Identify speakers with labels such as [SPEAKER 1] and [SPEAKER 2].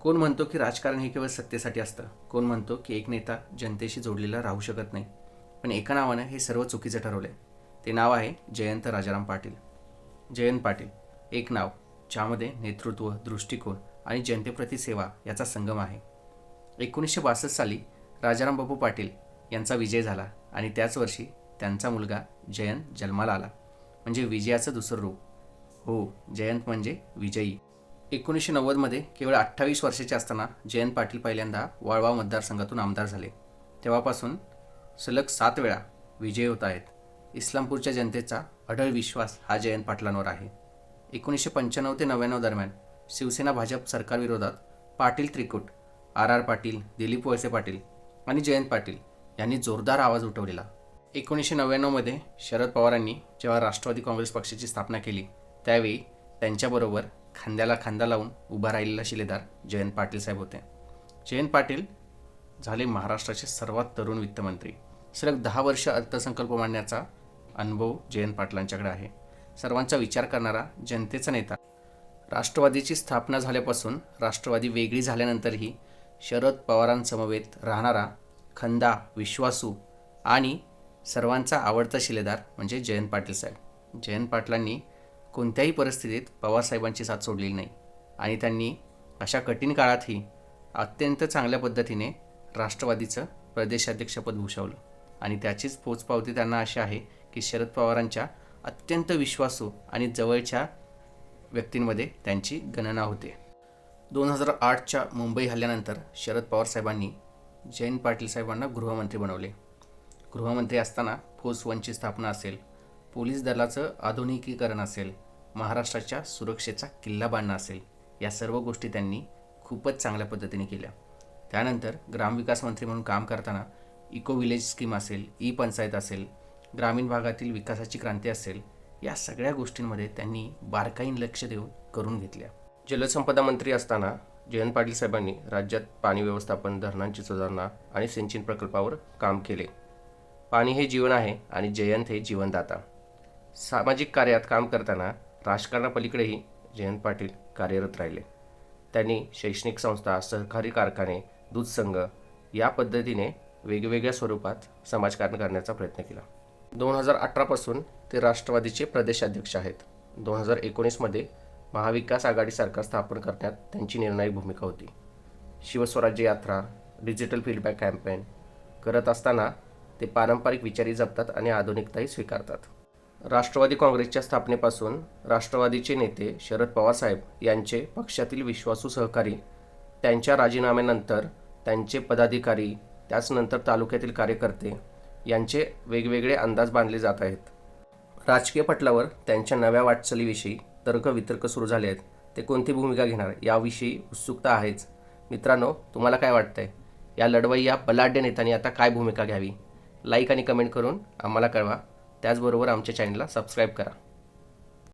[SPEAKER 1] कोण म्हणतो की राजकारण हे केवळ सत्तेसाठी असतं? कोण म्हणतो की एक नेता जनतेशी जोडलेला राहू शकत नाही? पण एका नावानं हे सर्व चुकीचं ठरवलं आहे ते नाव आहे जयंत राजाराम पाटील. जयंत पाटील एक नाव ज्यामध्ये नेतृत्व दृष्टिकोन आणि जनतेप्रती सेवा याचा संगम आहे. एकोणीसशे बासष्ट साली राजाराम बापू पाटील यांचा विजय झाला आणि त्याच वर्षी त्यांचा मुलगा जयंत जन्माला आला. म्हणजे विजयाचं दुसरं रूप. हो जयंत म्हणजे विजयी. एकोणीसशे नव्वदमध्ये केवळ अठ्ठावीस वर्षाचे असताना जयंत पाटील पहिल्यांदा वाळवा मतदारसंघातून आमदार झाले. तेव्हापासून सलग सात वेळा विजयी होत आहेत. इस्लामपूरच्या जनतेचा अढळ विश्वास हा जयंत पाटलांवर आहे. एकोणीसशे पंच्याण्णव ते नव्याण्णव दरम्यान शिवसेना भाजप सरकारविरोधात पाटील त्रिकूट आर आर पाटील दिलीप वळसे पाटील आणि जयंत पाटील यांनी जोरदार आवाज उठवलेला. एकोणीसशे नव्याण्णवमध्ये शरद पवारांनी जेव्हा राष्ट्रवादी काँग्रेस पक्षाची स्थापना केली त्यावेळी त्यांच्याबरोबर खांद्याला खांदा लावून उभा राहिलेला शिलेदार जयंत पाटील साहेब होते. जयंत पाटील झाले महाराष्ट्राचे सर्वात तरुण वित्तमंत्री. सलग दहा वर्ष अर्थसंकल्प मांडण्याचा अनुभव जयंत पाटलांच्याकडे आहे. सर्वांचा विचार करणारा जनतेचा नेता. राष्ट्रवादीची स्थापना झाल्यापासून राष्ट्रवादी वेगळी झाल्यानंतरही शरद पवारांसमवेत राहणारा खंदा विश्वासू आणि सर्वांचा आवडता शिलेदार म्हणजे जयंत पाटील साहेब. जयंत पाटलांनी कोणत्याही परिस्थितीत पवारसाहेबांची साथ सोडलेली नाही. आणि त्यांनी अशा कठीण काळातही अत्यंत चांगल्या पद्धतीने राष्ट्रवादीचं प्रदेशाध्यक्षपद भूषवलं. आणि त्याचीच पोचपावती त्यांना अशी आहे की शरद पवारांच्या अत्यंत विश्वासू आणि जवळच्या व्यक्तींमध्ये त्यांची गणना होते. दोन हजार आठच्या मुंबई हल्ल्यानंतर शरद पवार साहेबांनी जयंत पाटील साहेबांना गृहमंत्री बनवले. गृहमंत्री असताना फौज वनची स्थापना असेल पोलीस दलाचं आधुनिकीकरण असेल महाराष्ट्राच्या सुरक्षेचा किल्ला बांधणं असेल या सर्व गोष्टी त्यांनी खूपच चांगल्या पद्धतीने केल्या. त्यानंतर ग्रामविकास मंत्री म्हणून काम करताना इको विलेज स्कीम असेल ई पंचायत असेल ग्रामीण भागातील विकासाची क्रांती असेल या सगळ्या गोष्टींमध्ये त्यांनी बारकाईन लक्ष देऊन करून घेतल्या. जलसंपदा मंत्री असताना जयंत पाटील साहेबांनी राज्यात पाणी व्यवस्थापन धरणांची सुधारणा आणि सिंचन प्रकल्पावर काम केले. पाणी हे जीवन आहे आणि जयंत हे जीवनदाता. सामाजिक कार्यात काम करताना राजकारणापलीकडेही जयंत पाटील कार्यरत राहिले. त्यांनी शैक्षणिक संस्था सहकारी कारखाने दूध संघ या पद्धतीने वेगवेगळ्या स्वरूपात समाजकारण करण्याचा प्रयत्न केला. दोन हजार अठरापासून ते राष्ट्रवादीचे प्रदेशाध्यक्ष आहेत. दोन हजार एकोणीसमध्ये महाविकास आघाडी सरकार स्थापन करण्यात त्यांची निर्णायक भूमिका होती. शिवस्वराज्य यात्रा डिजिटल फीडबॅक कॅम्पेन करत असताना ते पारंपरिक विचारी जपतात आणि आधुनिकताही स्वीकारतात. राष्ट्रवादी काँग्रेसच्या स्थापनेपासून राष्ट्रवादीचे नेते शरद पवारसाहेब यांचे पक्षातील विश्वासू सहकारी त्यांच्या राजीनाम्यानंतर त्यांचे पदाधिकारी त्याचनंतर तालुक्यातील कार्यकर्ते यांचे वेगवेगळे अंदाज बांधले जात आहेत. राजकीय पटलावर त्यांच्या नव्या वाटचालीविषयी तर्कवितर्क सुरू झाले आहेत. ते कोणती भूमिका घेणार याविषयी उत्सुकता आहेच. मित्रांनो तुम्हाला काय वाटतंय? या लढवई या बलाढ्य नेत्यांनी आता काय भूमिका घ्यावी? लाईक आणि कमेंट करून आम्हाला कळवा. त्याचबरोबर आमच्या चॅनलला सबस्क्राईब करा.